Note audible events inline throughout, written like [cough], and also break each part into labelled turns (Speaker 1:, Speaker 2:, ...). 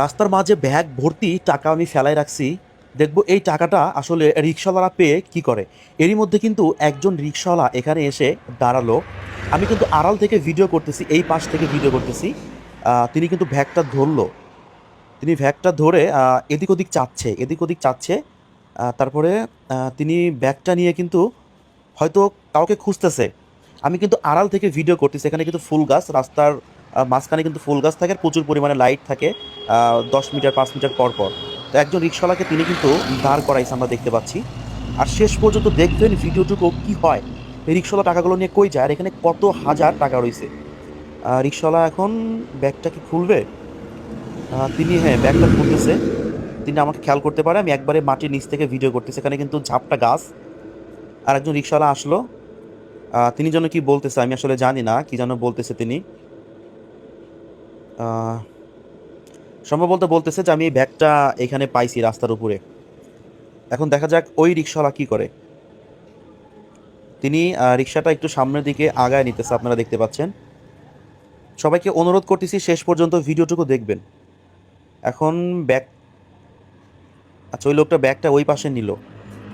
Speaker 1: রাস্তার মাঝে ব্যাগ, ভর্তি টাকা আমি ফেলায় রাখছি। দেখব এই টাকাটা আসলে রিক্সাওয়ালারা পেয়ে কি করে। এরই মধ্যে কিন্তু একজন রিক্সাওয়ালা এখানে এসে দাঁড়াল। আমি কিন্তু আড়াল থেকে ভিডিও করতেছি, এই পাশ থেকে ভিডিও করতেছি। তিনি কিন্তু ব্যাগটা ধরলো। তিনি ব্যাগটা ধরে এদিক ওদিক চাচ্ছে, এদিক ওদিক চাচ্ছে। তারপরে তিনি ব্যাগটা নিয়ে কিন্তু হয়তো কাউকে খুঁজতেছে। আমি কিন্তু আড়াল থেকে ভিডিও করতেছি, এখানে কিন্তু ফুল গাছ, রাস্তার মাঝখানে কিন্তু ফুল গাছ থাকে প্রচুর পরিমাণে লাইট থাকে দশ মিটার পাঁচ মিটার পর পর। তো একজন রিক্সাওয়ালাকে তিনি কিন্তু দাঁড় করাইছে আমরা দেখতে পাচ্ছি। আর শেষ পর্যন্ত দেখবেন ভিডিওটুকু কি হয়। রিক্সাওয়ালা টাকাগুলো নিয়ে কই যায় আর এখানে কত হাজার টাকা রয়েছে। রিক্সাওয়ালা এখন ব্যাগটা কি খুলবে? তিনি হ্যাঁ ব্যাগটা খুলতেছে। তিনি আমাকে খেয়াল করতে পারে, আমি একবারে মাটির নিচ থেকে ভিডিও করতেছি। এখানে কিন্তু ঝাপটা গাছ। আর একজন রিক্সাওয়ালা আসলো। তিনি যেন কি বলতেছে, আমি আসলে জানি না, কি যেন বলতেছে তিনি। সম্ভবত বলতেছে যে আমি এই ব্যাগটা এখানে পাইছি রাস্তার উপরে। এখন দেখা যাক ওই রিক্সাওয়ালা কি করে। তিনি রিক্সাটা একটু সামনের দিকে আগায় নিতেছে, আপনারা দেখতে পাচ্ছেন। সবাইকে অনুরোধ করতেছি শেষ পর্যন্ত ভিডিওটুকু দেখবেন। এখন ব্যাগ আচ্ছা ওই লোকটা ব্যাগটা ওই পাশে নিল।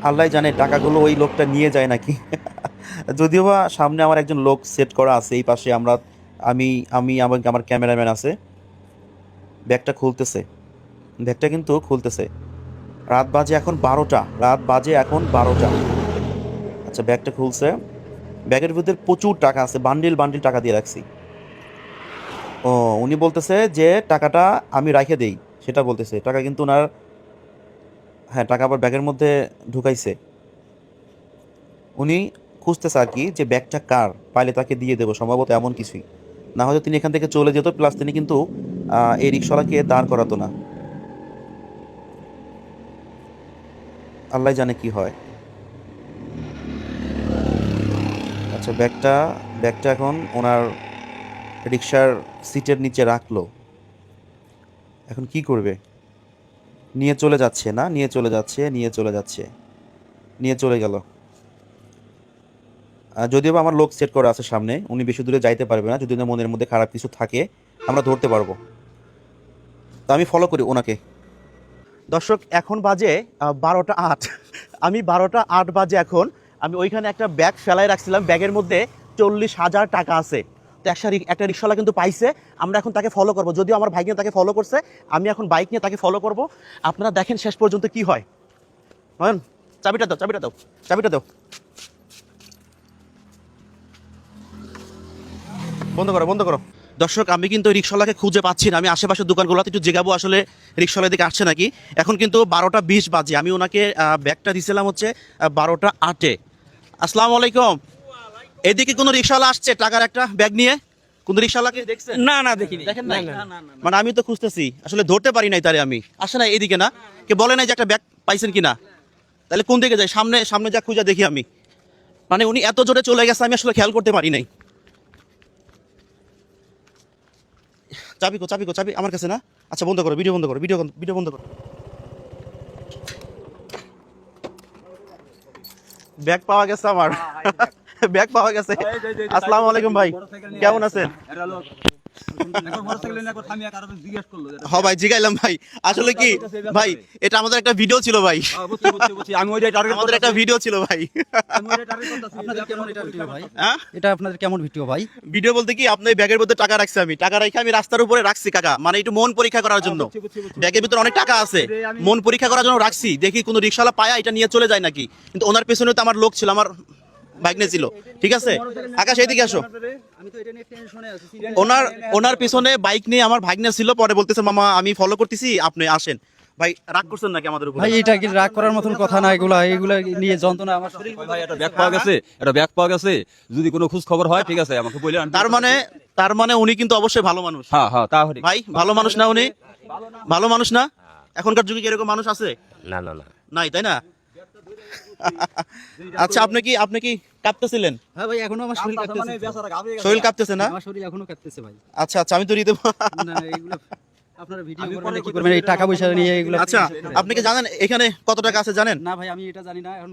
Speaker 1: আল্লাহ জানে টাকাগুলো ওই লোকটা নিয়ে যায় নাকি। [laughs] যদিও বা সামনে আমার একজন লোক সেট করা আছে, এই পাশে আমরা আমি আমি আমার আমার ক্যামেরাম্যান আছে। ব্যাগটা খুলতেছে। ব্যাগটা কিন্তু খুলতেছে। রাত বাজে এখন বারোটা। রাত বাজে এখন বারোটা। আচ্ছা ব্যাগটা খুলছে। ব্যাগের ভিতরে প্রচুর টাকা আছে। বান্ডিল বান্ডিল টাকা দিয়ে রাখছি। ও, উনি বলতেছে যে টাকাটা আমি রাখে দেই। সেটা বলতেছে। টাকা কিন্তু ওনার হ্যাঁ টাকা আবার ব্যাগের মধ্যে ঢুকাইছে। উনি খুঁজতেছে আর কি যে ব্যাগটা কার? পাইলে তাকে দিয়ে দেবো। সম্ভবত এমন কিছুই। না হয়তো তিনি এখান থেকে চলে যেত প্লাস তিনি কিন্তু এই রিক্সাওয়ালাকে দাঁড় করাতো না। আল্লাহ জানে কি হয়। আচ্ছা ব্যাগটা ব্যাগটা এখন ওনার রিক্সার সিটের নিচে রাখল। এখন কি করবে? নিয়ে চলে যাচ্ছে না? নিয়ে চলে যাচ্ছে, নিয়ে চলে যাচ্ছে, নিয়ে চলে গেল। যদিও আমার লোক সেট করা আছে সামনে, উনি বেশি দূরে যাইতে পারবে না যদি না মনের মধ্যে খারাপ কিছু থাকে, আমরা ধরতে পারব। তো আমি ফলো করি ওনাকে। দর্শক, এখন বাজে বারোটা আট। [laughs] আমি বারোটা আট বাজে এখন। আমি ওইখানে একটা ব্যাগ ফেলাই রাখছিলাম, ব্যাগের মধ্যে চল্লিশ হাজার টাকা আছে। তো একটা একটা রিক্সাওয়ালা কিন্তু পাইছে, আমরা এখন তাকে ফলো করব। যদিও আমার ভাই নিয়ে তাকে ফলো করছে, আমি এখন বাইক নিয়ে তাকে ফলো করব। আপনারা দেখেন শেষ পর্যন্ত কি হয়। নয়ন, চাবিটা দাও চাবিটা দাও চাবিটা দাও। বন্ধ করো বন্ধ করো। দর্শক আমি কিন্তু রিক্সাওয়ালাকে খুঁজে পাচ্ছি না। আমি আশেপাশের দোকানগুলোতে একটু জেগাবো আসলে রিক্সাওয়ালা দিকে আসছে নাকি? এখন কিন্তু বারোটা বিশ বাজে। আমি ওনাকে ব্যাগটা দিছিলাম হচ্ছে বারোটা আটে। আসসালামু আলাইকুম। এদিকে কোনো রিক্সাওয়ালা আসছে টাকার একটা ব্যাগ নিয়ে? কোন রিক্সাওয়ালাকে দেখছেন?
Speaker 2: না না দেখিনি।
Speaker 1: দেখেন
Speaker 2: না, না, না।
Speaker 1: মানে আমি তো খুঁজতেছি। আসলে ধরতে পারি নাই তারে আমি। আসে না এদিকে না? কে বলে নাই যে একটা ব্যাগ পাইছেন কিনা? তাহলে কোন দিকে যাই সামনে সামনে যা খুঁজে দেখি আমি। মানে উনি এত জোরে চলে গেছে আমি আসলে খেয়াল করতে পারি নাই। চাবি কো চাবি কো চাবি আমার কাছে না? আচ্ছা বন্ধ করো ভিডিও বন্ধ করো ভিডিও ভিডিও বন্ধ করো। ব্যাগ পাওয়া গেছে আমার। ব্যাগ পাওয়া গেছে। আসসালামু আলাইকুম ভাই কেমন আছেন? ভাই জিগাইলাম ভাই। আসলে কি? ভাই এটা আমাদের একটা ভিডিও ছিল ভাই।
Speaker 2: আমি ওইটাই টার্গেট
Speaker 1: আমাদের একটা ভিডিও ছিল ভাই।
Speaker 2: এটা ভিডিও ভাই?
Speaker 1: হ্যাঁ?
Speaker 2: এটা আপনাদের কেমন ভিডিও ভাই?
Speaker 1: ভিডিও বলতে কি আপনার ব্যাগের মধ্যে টাকা রাখছি আমি। টাকা রেখে আমি রাস্তার উপরে রাখছি কাকা। মানে একটু মন পরীক্ষা করার জন্য। ব্যাগের ভিতরে অনেক টাকা আছে। মন পরীক্ষা করার জন্য রাখছি। দেখি কোনো রিক্সাওয়ালা পায়া এটা নিয়ে চলে যায় নাকি। কিন্তু ওনার পেছনে তো আমার লোক ছিল আমার ছিল। ঠিক আছে? আকাশ এইদিকে আসো।
Speaker 2: আমি তো এটা নিয়ে টেনশনে আছি
Speaker 1: ওনার ওনার পিছনে বাইক নিয়ে আমার ভাগ্নে ছিল পরে বলতেছে মামা আমি ফলো করতেছি আপনি আসেন। ভাই রাগ করছেন নাকি আমাদের উপরে?
Speaker 2: ভাই এটা কি রাগ করার মতন কথা না? এগুলা এগুলা নিয়ে যন্ত্রণা আমার শরীর
Speaker 3: ভাই একটা ব্যাগ পাওয়া গেছে একটা ব্যাগ পাওয়া গেছে। যদি কোনো খোঁজ খবর হয় ঠিক আছে আমাকে বলে
Speaker 1: তার মানে তার মানে উনি কিন্তু অবশ্যই ভালো মানুষ।
Speaker 3: হ্যাঁ হ্যাঁ তাহলে।
Speaker 1: ভাই ভালো মানুষ না উনি? ভালো মানুষ না? এখনকার যুগে কি এরকম মানুষ আছে?
Speaker 4: না না না।
Speaker 1: নাই তাই না? আচ্ছা আপনি কি আপনি কি কাঁপতেছিলেন
Speaker 2: হ্যাঁ ভাই এখনও আমার শরীর কাঁপতেছে।
Speaker 1: শরীর কাঁপতেছে না?
Speaker 2: আমার শরীর এখনও কাঁপতেছে ভাই।
Speaker 1: আচ্ছা আচ্ছা আমি তো দিতে
Speaker 2: না এগুলো আপনারা ভিডিও করে কি করবেন। এই টাকা পয়সা নিয়ে এগুলো
Speaker 1: আচ্ছা আপনি কি জানেন এখানে কত টাকা আছে জানেন?
Speaker 2: না ভাই আমি এটা জানি না। এখন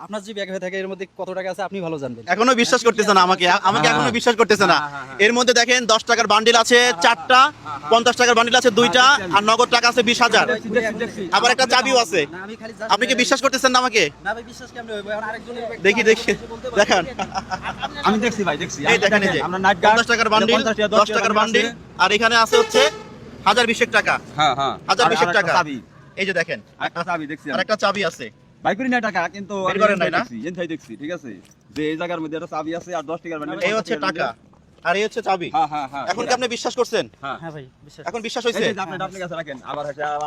Speaker 2: আপনার যে ব্যাগ হয়ে থাকে এর মধ্যে কত টাকা আছে আপনি ভালো জানবেন।
Speaker 1: এখনও বিশ্বাস করতেছে না আমাকে। আমাকে
Speaker 2: হ্যাঁ।
Speaker 1: এখনও বিশ্বাস করতেছে না।
Speaker 3: হ্যাঁ, হ্যাঁ, হ্যাঁ।
Speaker 1: এর মধ্যে দেখেন দশ টাকার বান্ডিল আছে চারটা পঞ্চাশ টাকার বান্ডিল আছে দুইটা আর নগদ টাকা আছে বিশ হাজার। আবার একটা চাবিও আছে।
Speaker 2: না, আমি খালি just-
Speaker 1: আপনি কি বিশ্বাস করতেছেন না আমাকে?
Speaker 2: না ভাই বিশ্বাস কেমনে হইব? এখন আরেকজনের
Speaker 1: দেখি দেখি। দেখান।
Speaker 3: আমি দেখছি ভাই দেখছি।
Speaker 1: এই দেখেন এই যে
Speaker 3: আমরা নাইট গার্ড
Speaker 1: পঞ্চাশ টাকার বান্ডিল দশ টাকার বান্ডিল আর এখানে আছে হচ্ছে হাজার বিশেক টাকা।
Speaker 3: হ্যাঁ হ্যাঁ।
Speaker 1: হাজার বিশেক টাকা।
Speaker 3: চাবি।
Speaker 1: এই যে দেখেন।
Speaker 3: একটা চাবি দেখছি
Speaker 1: আর একটা চাবি আছে।
Speaker 3: বাই করি না টাকা কিন্তু
Speaker 1: বের
Speaker 3: আমি
Speaker 1: করেন নাই না?
Speaker 3: দেখছি, ঠিক আছে? যে এই জায়গার মধ্যে একটা চাবি আছে আর 10 টাকার বান্ডিল
Speaker 1: এই হচ্ছে টাকা। আর এই হচ্ছে চাবি।
Speaker 3: হ্যাঁ হ্যাঁ হ্যাঁ
Speaker 1: এখন কি আপনি বিশ্বাস করছেন?
Speaker 2: হ্যাঁ। ভাই বিশ্বাস।
Speaker 1: এখন বিশ্বাস
Speaker 3: এই
Speaker 1: হয়েছে
Speaker 3: আপনি আপনি কাছে রাখেন আবার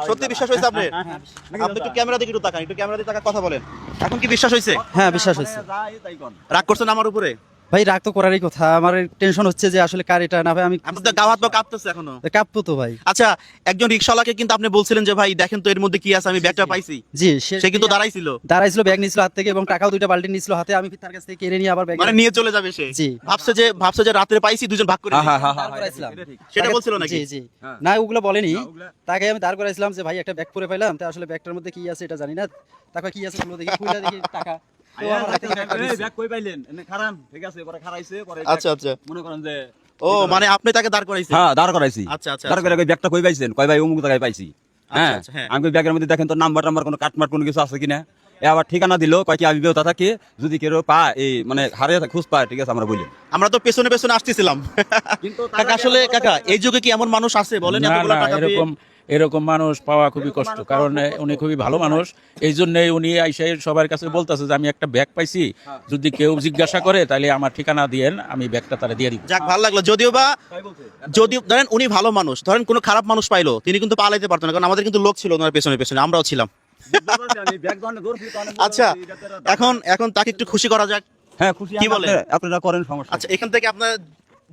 Speaker 1: সত্যি বিশ্বাস হয়েছে আপনার? আপনি একটু ক্যামেরা দিকে একটু তাকান একটু ক্যামেরা তাকা কথা বলেন। এখন কি বিশ্বাস
Speaker 2: হ্যাঁ
Speaker 1: রাগ করছেন আমার উপরে?
Speaker 2: ভাই রাগ তো করারই কথা। আমার টেনশন হচ্ছে যে আসলে কার এটা? না ভাই আমি
Speaker 1: আপনার তো গা হাত পা কাঁপতেছে এখনও।
Speaker 2: কাঁপবো তো ভাই।
Speaker 1: আচ্ছা একজন রিক্সাওয়ালাকে কিন্তু আপনি বলছিলেন যে ভাই দেখেন তো এর মধ্যে কি আছে আমি ব্যাগটা পাইছি।
Speaker 2: জি
Speaker 1: সে কিন্তু দাঁড়াইছিল।
Speaker 2: দাঁড়াইছিল ব্যাগ নিছিল হাত থেকে এবং টাকাও দুইটা বাল্টি নিছিল হাতে। আমি তার কাছ থেকে কেড়ে নিয়ে আবার ব্যাগ
Speaker 1: মানে নিয়ে চলে যাবে সে।
Speaker 2: জি।
Speaker 1: ভাবছে যে ভাবছে যে রাত্রে পাইছি দুজন ভাগ করে
Speaker 3: হ্যাঁ হ্যাঁ হ্যাঁ হ্যাঁ
Speaker 1: সেটা বলছিল নাকি?
Speaker 2: জি জি।
Speaker 3: হ্যাঁ।
Speaker 2: না ওগুলো বলেনি। তাকে আমি দাঁড় করাইছিলাম যে ভাই একটা ব্যাগ পরে পাইলাম। তা আসলে ব্যাগটার মধ্যে কি আছে এটা জানি না। তারপর কি আছে বলো দেখি দেখি টাকা তো আমার হাতে টাকা
Speaker 3: এই
Speaker 2: দিছে।
Speaker 3: ব্যাগ কই পাইলেন? এনে খারান ঠিক আছে পরে খারাইছে পরে
Speaker 1: আচ্ছা আচ্ছা।
Speaker 3: মনে করেন যে
Speaker 1: ও মানে আপনি তাকে দাঁড় করাইছেন?
Speaker 3: হ্যাঁ দাঁড় করাইছি।
Speaker 1: আচ্ছা আচ্ছা
Speaker 3: দাঁড় করে ব্যাগটা কই পাইছেন? কই ভাই অমুক জায়গায় পাইছি। হ্যাঁ?
Speaker 1: আচ্ছা, হ্যাঁ।
Speaker 3: আমি ব্যাগের মধ্যে দেখেন তো নাম্বার টাম্বার কোনো কাটমাট কোনো কিছু আছে কিনা? আবার ঠিকানা দিল কয় কি আমি বেউতা থাকি? যদি কেউ পা এই মানে হারিয়ে থাকে, খুঁজ পায় ঠিক আছে আমরা বলি।
Speaker 1: আমরা তো পেছনে পেছনে আসতেছিলাম।
Speaker 3: কিন্তু
Speaker 1: আসলে কাকা এই যুগে কি এমন মানুষ আছে? বলেন?
Speaker 5: এরকম এরকম মানুষ পাওয়া খুবই কষ্ট কারণ উনি খুবই ভালো মানুষ। এই জন্যই উনি আইসে সবার কাছে বলতেছে যে আমি একটা ব্যাগ পাইছি যদি কেউ জিজ্ঞাসা করে তাহলে আমার ঠিকানা দিয়েন আমি ব্যাগটা তারা দিয়ে দিব।
Speaker 1: যাক ভালো লাগল। যদিও বা যদিও ধরেন উনি ভালো মানুষ ধরেন কোনো খারাপ মানুষ পাইলো তিনি কিন্তু পালাইতে পারতেন না কারণ আমাদের কিন্তু লোক ছিল ওনার পেছনে পেছনে আমরাও ছিলাম। আচ্ছা এখন এখন তাকে একটু খুশি করা যাক।
Speaker 3: হ্যাঁ খুশি
Speaker 1: কি
Speaker 3: বলে আপনারা করেন সমস্যা।
Speaker 1: আচ্ছা এখান থেকে আপনার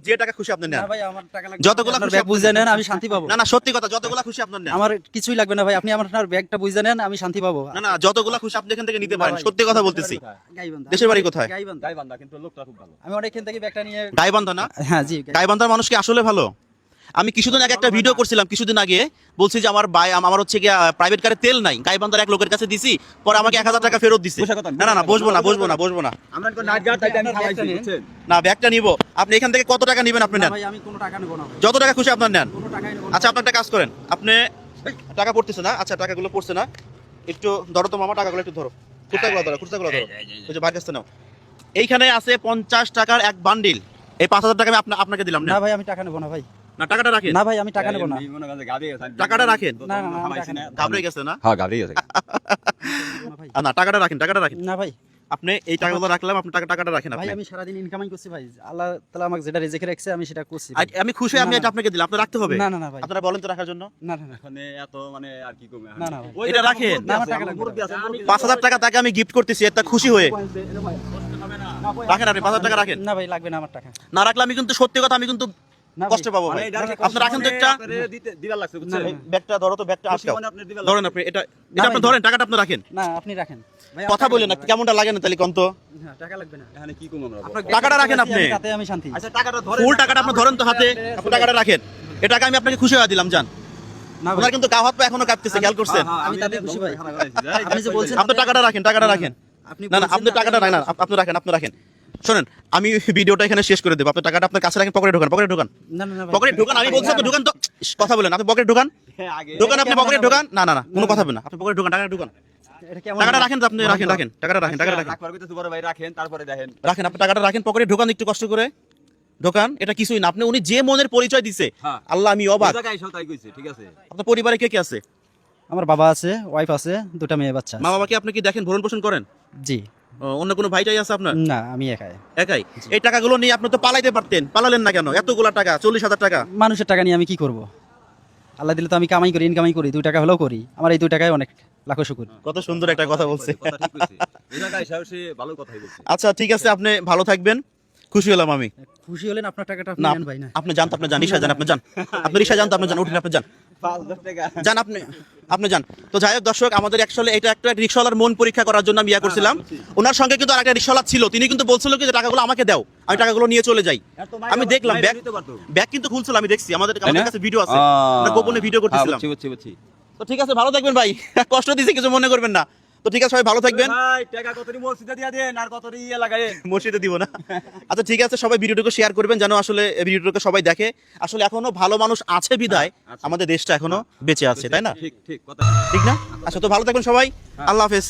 Speaker 1: যে টাকা খুশি আপনি নেন।
Speaker 2: ভাই আমার টাকা লাগবে।
Speaker 1: যতগুলো
Speaker 2: ব্যাগ বুঝে
Speaker 1: নেন।
Speaker 2: আমি শান্তি পাবো।
Speaker 1: না না সত্যি কথা যতগুলো খুশি আপনার নেন।
Speaker 2: আমার কিছুই লাগবে না ভাই আপনি আমার আপনার ব্যাগটা বুঝে নেন আমি শান্তি পাবো।
Speaker 1: না না যতগুলা খুশি আপনি এখান থেকে নিতে পারেন। সত্যি কথা বলতেছি। দেশের বাড়ি কোথায়?
Speaker 2: গাইবান্ধা।
Speaker 3: গাইবান্ধা কিন্তু লোকটা খুব ভালো।
Speaker 2: আমি অনেকক্ষণ থেকে ব্যাগটা নিয়ে
Speaker 1: গাইবান্ধা না?
Speaker 2: হ্যাঁ জি
Speaker 1: গাইবান্ধার মানুষ কি আসলে ভালো? আমি কিছুদিন আগে একটা ভিডিও করছিলাম কিছুদিন আগে। বলছি যে আমার ভাই আমার হচ্ছে গিয়ে প্রাইভেট কারে তেল নাই। গাইবান্ধার এক লোকের কাছে দিছি পরে আমাকে এক হাজার টাকা ফেরত দিছে। না না না বসবো না বসবো না বসবো না।
Speaker 2: আপনার
Speaker 1: না ব্যাগটা নিব। আপনি এখান থেকে কত টাকা নেবেন আপনি নেন?
Speaker 2: ভাই আমি কোনো টাকা নেব না
Speaker 1: যত টাকা খুশি আপনার নেন।
Speaker 2: কোনো টাকাই নেব না।
Speaker 1: আচ্ছা আপনি একটা কাজ করেন। আপনি টাকা পড়তেছে না? আচ্ছা টাকাগুলো পড়ছে না। একটু ধরো তো মামা টাকাগুলো একটু ধরো। খুচরাগুলো ধরো খুচরাগুলো ধরো। ওই যে বাইরের কাছে নাও। এইখানে আছে পঞ্চাশ টাকার এক বান্ডিল এই পাঁচ হাজার টাকা আমি আপনা- আপনাকে দিলাম না
Speaker 2: ভাই আমি টাকা নেব না ভাই।
Speaker 1: না টাকাটা রাখেন।
Speaker 2: না ভাই আমি টাকা নেব না।
Speaker 3: মনে।
Speaker 1: টাকাটা রাখেন।
Speaker 2: না, না।
Speaker 1: ঘাবড়ে গেছে না?
Speaker 3: হ্যাঁ গাবি গেছে
Speaker 2: না
Speaker 1: টাকাটা রাখেন টাকাটা রাখেন।
Speaker 2: না ভাই।
Speaker 1: আপনি এই টাকাগুলো রাখলাম আপনি টাকা টাকাটা রাখেন
Speaker 2: ভাই আমি সারাদিন ইনকামাই করছি ভাই। আল্লাহ তাআলা আমাকে যেটা রেজেকে রাখছে আমি সেটা করছি
Speaker 1: আমি খুশি আমি এটা আপনাকে দিলাম আপনি রাখতে হবে।
Speaker 2: না না না ভাই।
Speaker 1: আপনারা বলেন তো রাখার জন্য।
Speaker 2: না না না।
Speaker 3: এখানে এত মানে আর কি কমে
Speaker 2: না, না ভাই।
Speaker 1: এটা রাখেন।
Speaker 2: না, টাকা লাগবে
Speaker 1: টাকা তাকে আমি গিফট করতেছি এটা খুশি হয়ে। রাখেন আপনি পাঁচ হাজার টাকা রাখেন।
Speaker 2: না ভাই লাগবে না আমার টাকা।
Speaker 1: না রাখলে আমি কিন্তু সত্যি কথা আমি কিন্তু। কষ্ট পাবো
Speaker 3: মানে
Speaker 1: ভাই। আপনি রাখেন তো একটা
Speaker 3: আপনারে দিবার লাগছে, বুঝছেন?
Speaker 1: ব্যাগটা ধরো তো ব্যাগটা আটকাও।
Speaker 3: মানে
Speaker 1: ধরেন আপনি এটা এটা আপনি ধরেন টাকাটা আপনি রাখেন।
Speaker 2: না আপনি রাখেন।
Speaker 1: কথা বলেন না কেমনটা লাগে না তাহলে কন্ত?
Speaker 2: হ্যাঁ, টাকা লাগবে না।
Speaker 3: এখানে কি কম আমরা
Speaker 1: টাকাটা রাখেন
Speaker 2: আমি
Speaker 1: আপনি।
Speaker 2: তাতে আমি শান্তি।
Speaker 3: আচ্ছা টাকাটা ধরে
Speaker 1: ফুল টাকাটা আপনি ধরেন তো হাতে। আপনি টাকাটা রাখেন। এ টাকা আমি আপনাকে খুশি হয়ে দিলাম জান। কিন্তু গা হাত পা এখনও কাঁপতেছে খেয়াল করছেন?
Speaker 2: আমি তাতে খুশি ভাই।
Speaker 3: আপনি
Speaker 2: আপনি যে বলছেন
Speaker 1: আপনি টাকাটা রাখেন টাকাটা রাখেন।
Speaker 2: আপনি
Speaker 1: না না আপনি টাকাটা রাখেন আপনি রাখেন আপনি রাখেন। শোনেন আমি ভিডিওটা এখানে শেষ করে দেবো। আপনি টাকাটা আপনার কাছে রাখেন পকেটে ঢোকান পকেটে ঢোকান।
Speaker 2: না না না ভাই।
Speaker 1: পকেটে ঢোকান আমি বলছি আপনি ঢোকান তো কথা বলেন আপনি পকেটে ঢোকান? ঢোকান আপনি পকেটে ঢোকান? না না না কোনো কথা হবে না আপনি পকেটে ঢোকান টাকাটা ঢোকান। টাকাটা রাখেন আপনি রাখেন রাখেন টাকাটা রাখেন টাকাটা রাখেন।
Speaker 3: রাখবার কইতেছি বড় ভাই রাখেন তারপরে দেখেন।
Speaker 1: রাখেন আপনি টাকাটা রাখেন পকেটে ঢোকান একটু কষ্ট করে। ঢোকান এটা কিছুই না আপনি উনি যে মনের পরিচয় দিছে
Speaker 3: হ্যাঁ।
Speaker 1: আল্লাহ আমি অবাক।
Speaker 3: এই জায়গায় এসেও তাই কইছে ঠিক আছে?
Speaker 1: আপনার পরিবারে কে কে আছে?
Speaker 2: আমার বাবা আছে ওয়াইফ আছে দুটা মেয়ে বাচ্চা।
Speaker 1: মা বাবাকে আপনি কি দেখেন ভরণ পোষণ করেন?
Speaker 2: জি।
Speaker 1: অন্য কোনো ভাইটাই আছে আপনার?
Speaker 2: না আমি একাই।
Speaker 1: একাই? এই টাকাগুলো নিয়ে আপনি তো পালাইতে পারতেন। পালালেন না কেন? এতগুলা টাকা চল্লিশ হাজার টাকা।
Speaker 2: মানুষের টাকা নিয়ে আমি কি করব? আল্লাহ দিলে তো আমি কামাই করি ইনকামাই করি দুই টাকা হলেও করি। আমার এই দুই টাকায় অনেক লাখো শুকুর।
Speaker 1: কত সুন্দর একটা কথা বলছে। আচ্ছা ঠিক আছে আপনি ভালো থাকবেন। খুশি হলাম আমি।
Speaker 2: খুশি হলেন আপনার টাকাটা আপনি
Speaker 1: না
Speaker 2: নেন ভাই না।
Speaker 1: আপনি জানতো আপনি জান রিক্সা যান আপনি যান আপনি রিক্সা জানতো আপনি যান উঠেন আপনি
Speaker 3: টাকা
Speaker 1: যান আপনি আপনি যান। তো যাই হোক দর্শক আমাদের অ্যাকচুয়ালি এটা একটা রিক্সাওয়ালার মন পরীক্ষা করার জন্য আমি ইয়া করছিলাম। ওনার সঙ্গে কিন্তু আরেকটা রিক্সাওয়ালা ছিল তিনি কিন্তু বলছিল কি যে টাকাগুলো আমাকে দাও আমি টাকাগুলো নিয়ে চলে যাই। আমি দেখলাম ব্যাগ ব্যাগ কিন্তু খুলছিল আমি দেখছি। আমাদের আমাদের কাছে ভিডিও আছে। আমরা গোপনে ভিডিও করতেছিলাম। তো ঠিক আছে ভালো দেখবেন ভাই। [laughs] কষ্ট দিছে কিছু মনে করবেন না। তো ঠিক আছে সবাই ভালো থাকবেন।
Speaker 3: মসজিদে ইয়ে
Speaker 1: মসজিদে দিব না। আচ্ছা ঠিক আছে সবাই ভিডিওটুকু শেয়ার করবেন যেন আসলে ভিডিওটাকে সবাই দেখে। আসলে এখনও ভালো মানুষ আছে বিদায়। আমাদের দেশটা এখনও বেঁচে আছে তাই না? ঠিক না? আচ্ছা তো ভালো থাকবেন সবাই। আল্লাহ হাফেজ।